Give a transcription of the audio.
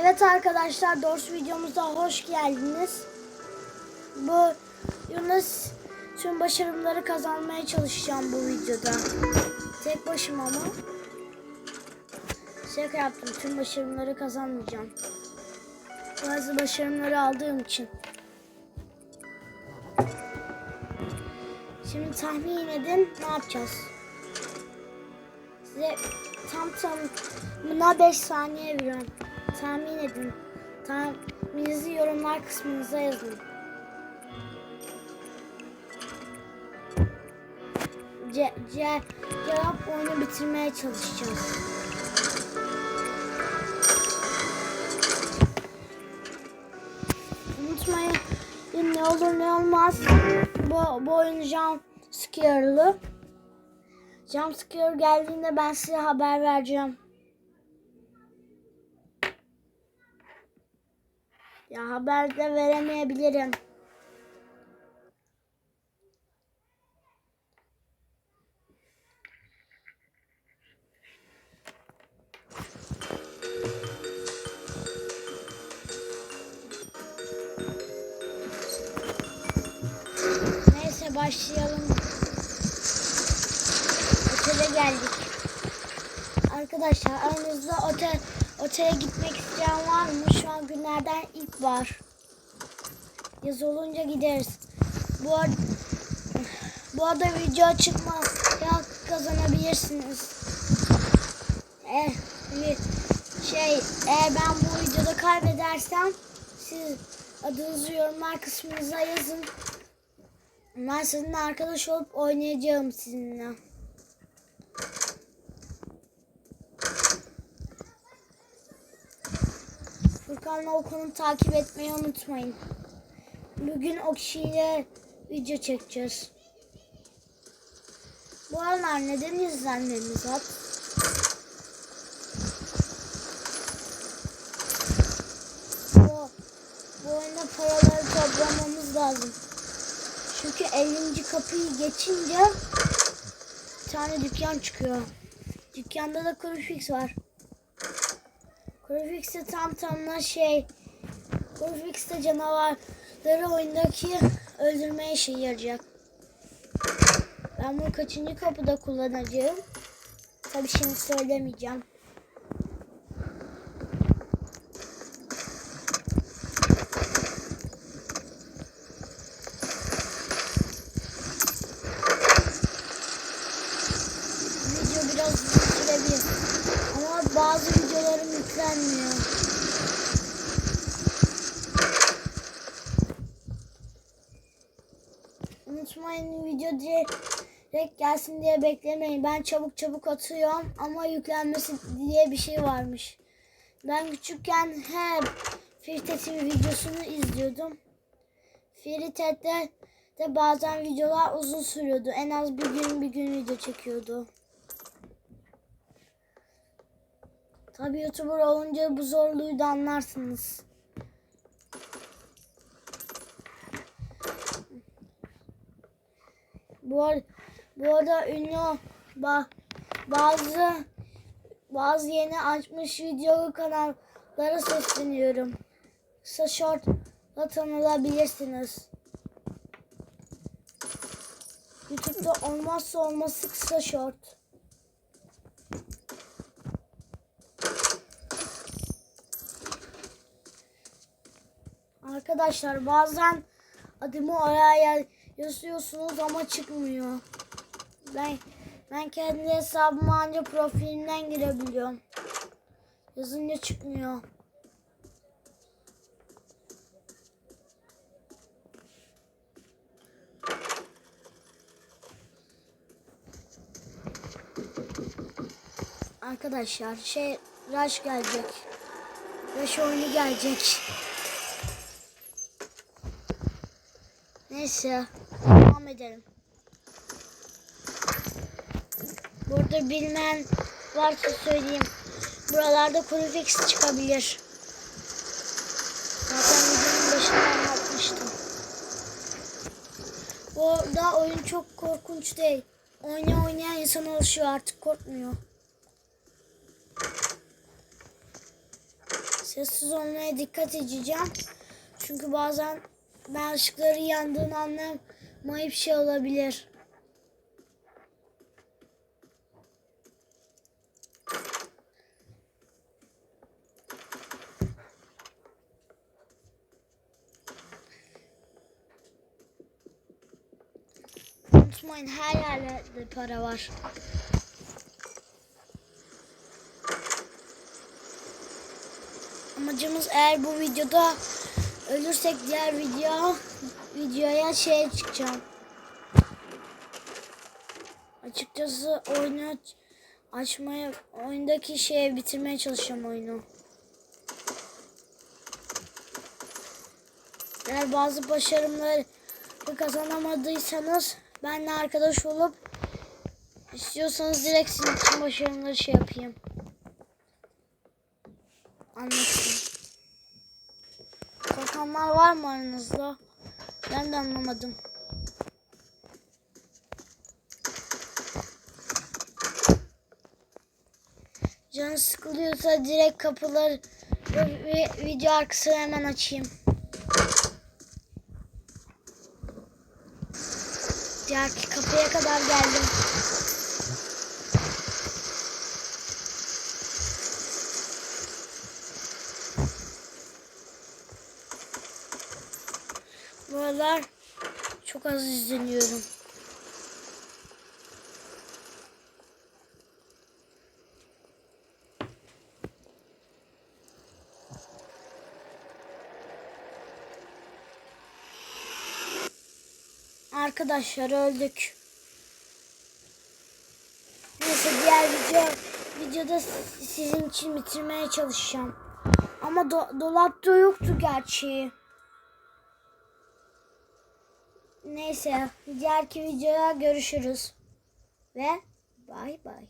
Evet arkadaşlar Dors videomuza hoş geldiniz. Bu Yunus tüm başarımları kazanmaya çalışacağım bu videoda. Tek başıma ama. Şaka yaptım tüm başarımları kazanmayacağım. Bazı başarımları aldığım için. Şimdi tahmin edin ne yapacağız? Size tam tamına 5 saniye veriyorum. Tahmin edin. Tahmininizi yorumlar kısmınıza yazın. Ce ce cevap oyunu bitirmeye çalışacağız. Unutmayın ne olur ne olmaz. Bu, bu oyun jump scare'lı. Jump scare geldiğinde ben size haber vereceğim. Ya haber de veremeyebilirim. Neyse başlayalım. Otele geldik. Arkadaşlar aranızda otel otele gitmek isteyen var mı? Şu an günlerden ilk var. Yaz olunca gideriz. Bu arada, bu arada video çıkma ya kazanabilirsiniz. Eh, bir şey eğer ben bu videoda kaybedersem siz adınızı yorumlar kısmınıza yazın. Ben sizinle arkadaş olup oynayacağım sizinle. Furkan'la Okan'ı takip etmeyi unutmayın. Bugün o kişiyle video çekeceğiz. Bu aralar neden izlenmemiz at? Bu, bu oyunda paraları toplamamız lazım. Çünkü 50. kapıyı geçince bir tane dükkan çıkıyor. Dükkanda da Kurufix var. Kurufix'te tam tamına şey Kurufix'te canavarları oyundaki öldürmeye işe yarayacak. Ben bunu kaçıncı kapıda kullanacağım? Tabii şimdi söylemeyeceğim. Video biraz sürebilir. Bazı videolarım yüklenmiyor. Unutmayın video direkt gelsin diye beklemeyin. Ben çabuk çabuk atıyorum ama yüklenmesi diye bir şey varmış. Ben küçükken hep Firtet'in videosunu izliyordum. Firtet'te de bazen videolar uzun sürüyordu. En az bir gün bir gün video çekiyordu. Tabii YouTuber olunca bu zorluğu da anlarsınız. Bu, ar bu arada ünlü ba bazı bazı yeni açmış video kanallara sesleniyorum. Kısa shortla tanılabilirsiniz. YouTube'da olmazsa olması kısa short. Arkadaşlar bazen adımı oraya yazıyorsunuz ama çıkmıyor. Ben ben kendi hesabıma anca profilimden girebiliyorum. Yazınca çıkmıyor. Arkadaşlar şey Rush gelecek. Rush oyunu gelecek. Neyse. Devam edelim. Burada bilmeyen varsa söyleyeyim. Buralarda Kurufix çıkabilir. Zaten videonun başında anlatmıştım. Bu arada oyun çok korkunç değil. Oynaya oynaya insan alışıyor artık korkmuyor. Sessiz olmaya dikkat edeceğim. Çünkü bazen ben ışıkları yandığını anlamayıp şey olabilir. Unutmayın her yerde para var. Amacımız eğer bu videoda ölürsek diğer video videoya şey çıkacağım. Açıkçası oyunu aç- açmaya oyundaki şeye bitirmeye çalışacağım oyunu. Eğer bazı başarımları kazanamadıysanız benimle arkadaş olup istiyorsanız direkt sizin için başarımları şey yapayım. Anlatayım. Korkanlar var mı aranızda? Ben de anlamadım. Canı sıkılıyorsa direkt kapıları ve video arkasını hemen açayım. Diğer kapıya kadar geldim. Bu aralar çok az izleniyorum. Arkadaşlar öldük. Neyse diğer video videoda sizin için bitirmeye çalışacağım. Ama do- dolapta yoktu gerçi. Neyse diğerki videoya görüşürüz. Ve bay bay.